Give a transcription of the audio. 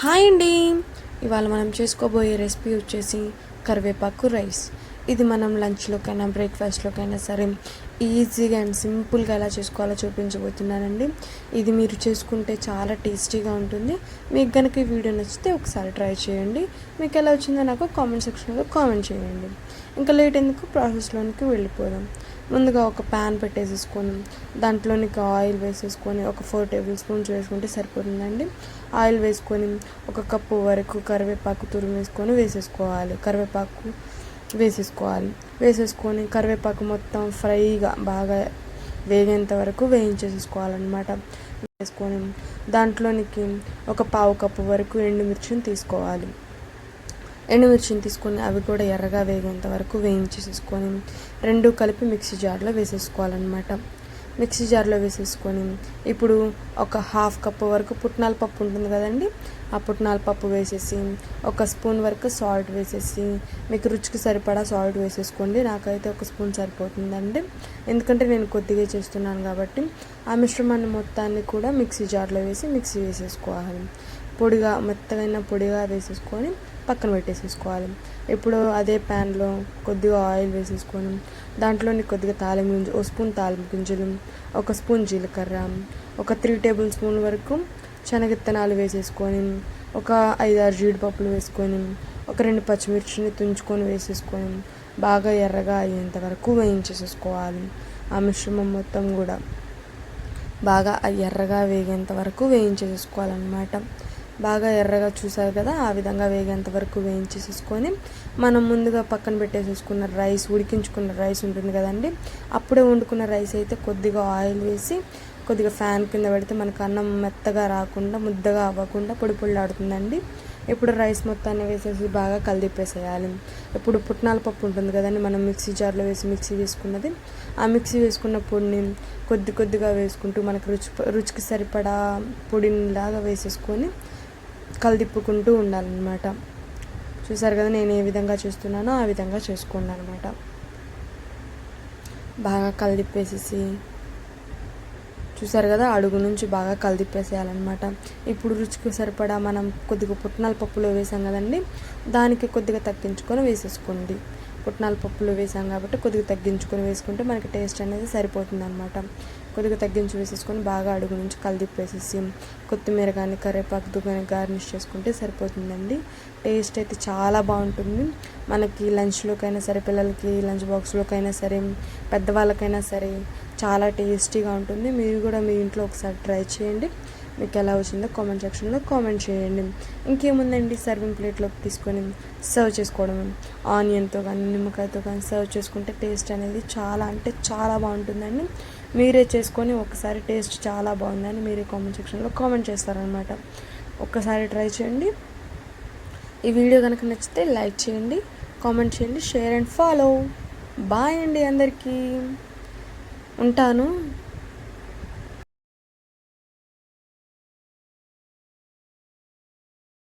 Hi అండి. ఇవాళ మనం చేసుకోబోయే రెసిపీ వచ్చేసి కరివేపాకు రైస్. ఇది మనం లంచ్లోకైనా బ్రేక్ఫాస్ట్లోకైనా సరే ఈజీగా అండ్ సింపుల్గా ఎలా చేసుకోవాలో చూపించబోతున్నానండి. ఇది మీరు చేసుకుంటే చాలా టేస్టీగా ఉంటుంది. మీకు కనుక ఈ వీడియో నచ్చితే ఒకసారి ట్రై చేయండి. మీకు ఎలా వచ్చిందో నాకు కామెంట్ సెక్షన్లో కామెంట్ చేయండి. ఇంకా లేట్ ఎందుకు? ప్రాసెస్లోనికి వెళ్ళిపోదాం. ముందుగా ఒక ప్యాన్ పెట్టేసేసుకొని దాంట్లోనికి ఆయిల్ వేసేసుకొని ఒక ఫోర్ టేబుల్ స్పూన్స్ వేసుకుంటే సరిపోతుందండి. ఆయిల్ వేసుకొని ఒక కప్పు వరకు కరివేపాకు తురుము వేసుకొని వేసేసుకోవాలి. కరివేపాకు వేసేసుకోవాలి. వేసేసుకొని కరివేపాకు మొత్తం ఫ్రైగా బాగా వేగేంత వరకు వేయించేసేసుకోవాలన్నమాట. వేసుకొని దాంట్లోనికి ఒక పావు కప్పు వరకు ఎండుమిర్చిని తీసుకోవాలి. ఎండుమిర్చిని తీసుకొని అవి కూడా ఎర్రగా వేగేంత వరకు వేయించేసేసుకొని రెండు కలిపి మిక్సీ జార్లో వేసేసుకోవాలన్నమాట. మిక్సీ జార్లో వేసేసుకొని ఇప్పుడు ఒక హాఫ్ కప్పు వరకు పుట్నాల పప్పు ఉంటుంది కదండి ఆ పుట్నాల పప్పు వేసేసి ఒక స్పూన్ వరకు సాల్ట్ వేసేసి మీకు రుచికి సరిపడా సాల్ట్ వేసేసుకోండి. నాకైతే ఒక స్పూన్ సరిపోతుందండి. ఎందుకంటే నేను కొద్దిగా చేస్తున్నాను కాబట్టి ఆ మిశ్రమాన్ని మొత్తాన్ని కూడా మిక్సీ జార్లో వేసి మిక్సీ వేసేసుకోవాలి. పొడిగా మెత్తగైన పొడిగా వేసేసుకొని పక్కన పెట్టేసేసుకోవాలి. ఇప్పుడు అదే ప్యాన్లో కొద్దిగా ఆయిల్ వేసేసుకొని దాంట్లోని కొద్దిగా తాలింపు గింజ ఒక స్పూన్ తాలింపు గింజలు ఒక స్పూన్ జీలకర్ర ఒక త్రీ టేబుల్ స్పూన్ వరకు శనగిత్తనాలు వేసేసుకొని ఒక ఐదారు జీడిపప్పులు వేసుకొని ఒక రెండు పచ్చిమిర్చిని తుంచుకొని వేసేసుకొని బాగా ఎర్రగా అయ్యేంత వరకు వేయించేసేసుకోవాలి. ఆ మిశ్రమం మొత్తం కూడా బాగా ఎర్రగా వేగేంత వరకు వేయించేసుకోవాలన్నమాట బాగా ఎర్రగా చూసారు కదా ఆ విధంగా వేగేంత వరకు వేయించేసేసుకొని మనం ముందుగా పక్కన పెట్టేసేసుకున్న రైస్ ఉడికించుకున్న రైస్ ఉంటుంది కదండి అప్పుడే వండుకున్న రైస్ అయితే కొద్దిగా ఆయిల్ వేసి కొద్దిగా ఫ్యాన్ కింద పెడితే మనకు అన్నం మెత్తగా రాకుండా ముద్దగా అవ్వకుండా పొడి పొడిలాడుతుందండి. ఇప్పుడు రైస్ మొత్తాన్ని వేసేసి బాగా కలిదిప్పేసేయాలి. ఇప్పుడు పుట్నాల పప్పు ఉంటుంది కదండి మనం మిక్సీ జార్లో వేసి మిక్సీ వేసుకున్నది ఆ మిక్సీ వేసుకున్న పొడిని కొద్ది కొద్దిగా వేసుకుంటూ మనకు రుచి రుచికి సరిపడా పొడిని లాగా వేసేసుకొని కలిదిప్పుకుంటూ ఉండాలన్నమాట. చూసారు కదా నేను ఏ విధంగా చేస్తున్నానో ఆ విధంగా చేసుకోండి అనమాట బాగా కలిదిప్పేసేసి చూసారు కదా అడుగు నుంచి బాగా కలిదిప్పేసేయాలన్నమాట ఇప్పుడు రుచికి సరిపడా మనం కొద్దిగా పుట్నాల పప్పులో వేసాం కదండి దానికి కొద్దిగా తగ్గించుకొని వేసేసుకోండి. పుట్నాల పప్పులు వేసాం కాబట్టి కొద్దిగా తగ్గించుకొని వేసుకుంటే మనకి టేస్ట్ అనేది సరిపోతుంది అనమాట కొద్దిగా తగ్గించి వేసేసుకొని బాగా అడుగు నుంచి కలిదిప్పేసేసి కొత్తిమీర కానీ కరివేపాకుతో కానీ గార్నిష్ చేసుకుంటే సరిపోతుందండి. టేస్ట్ అయితే చాలా బాగుంటుంది. మనకి లంచ్లోకైనా సరే పిల్లలకి లంచ్ బాక్స్లోకైనా సరే పెద్దవాళ్ళకైనా సరే చాలా టేస్టీగా ఉంటుంది. మీరు కూడా మీ ఇంట్లో ఒకసారి ట్రై చేయండి. మీకు ఎలా వచ్చిందో కామెంట్ సెక్షన్లో కామెంట్ చేయండి. ఇంకేముందండి? సర్వింగ్ ప్లేట్లోకి తీసుకొని సర్వ్ చేసుకోవడం. ఆనియన్తో కానీ నిమ్మకాయతో కానీ సర్వ్ చేసుకుంటే టేస్ట్ అనేది చాలా అంటే చాలా బాగుంటుందండి. మీరే చేసుకొని ఒకసారి టేస్ట్ చాలా బాగుందని మీరే కామెంట్ సెక్షన్లో కామెంట్ చేస్తారనమాట ఒక్కసారి ట్రై చేయండి. ఈ వీడియో కనుక నచ్చితే లైక్ చేయండి కామెంట్ చేయండి షేర్ అండ్ ఫాలో బాయ్ అండి అందరికీ. ఉంటాను.